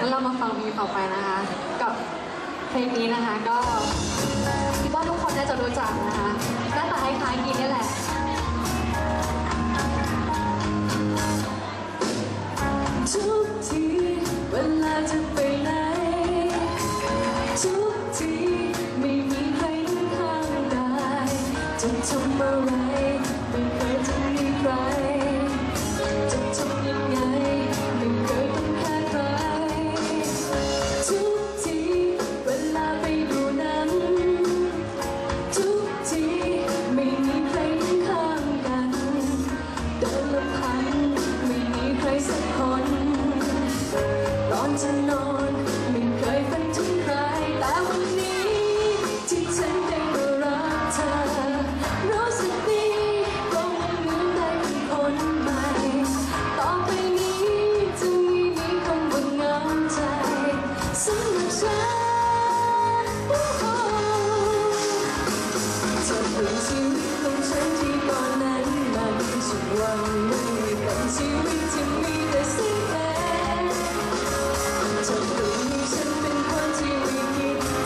งั้นเรามาฟังเพลงต่อไปนะคะ กับเพลงนี้นะคะก็คิดว่าทุกคนน่าจะรู้จักนะคะหน้าตาคล้ายๆกินนี่แหละทุกทีเวลาจะไปไหนทุกทีไม่มีใครข้างกายจะทำอะไรไม่เคยจะมีใครจะทำยังไง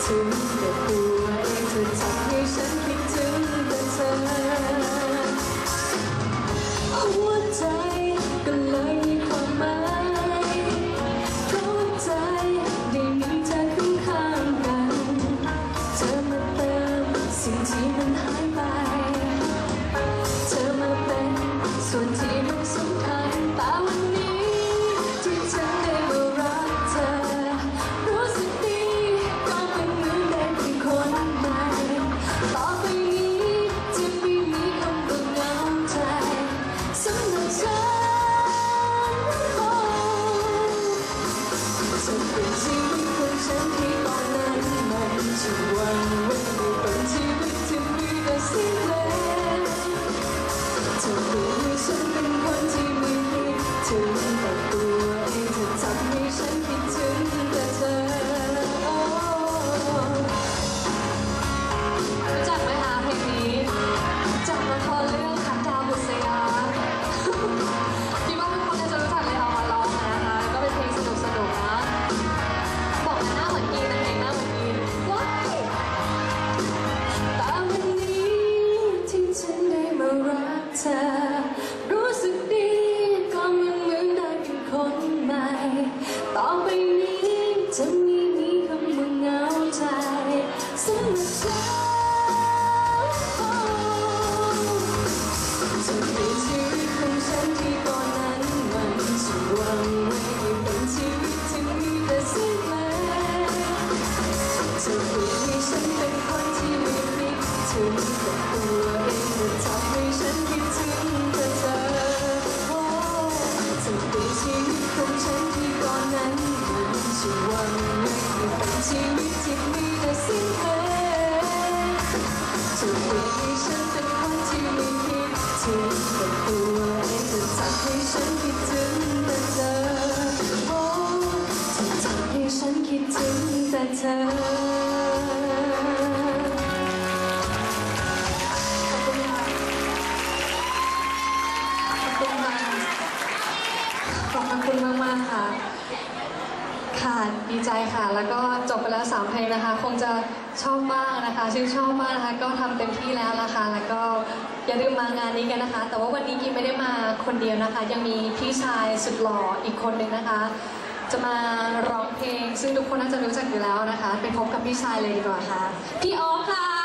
ถึงแต่ตัวเองเธอทำให้ฉันคิดถึงแต่เธอหัวใจก็เลยมีความหมายเข้าใจได้มีเธอข้างๆกัน เธอมาเติมสิ่งที่มันหาย ถึงแต่เธอขอบคุณค่ะ ขอบคุณมากมากๆค่ะ ค่ะดีใจค่ะ แล้วก็จบไปแล้วสามเพลงนะคะ คงจะชอบมากนะคะ ชื่นชอบมากนะคะ ก็ทำเต็มที่แล้วนะคะ แล้วก็อย่าลืมมางานนี้กันนะคะ แต่ว่าวันนี้กินไม่ได้มาคนเดียวนะคะ ยังมีพี่ชายสุดหล่ออีกคนหนึ่งนะคะ จะมาร้องเพลง ซึ่งทุกคนน่าจะรู้จักอยู่แล้วนะคะ ไปพบกับพี่ชายเลยดีกว่าค่ะ พี่ออฟค่ะ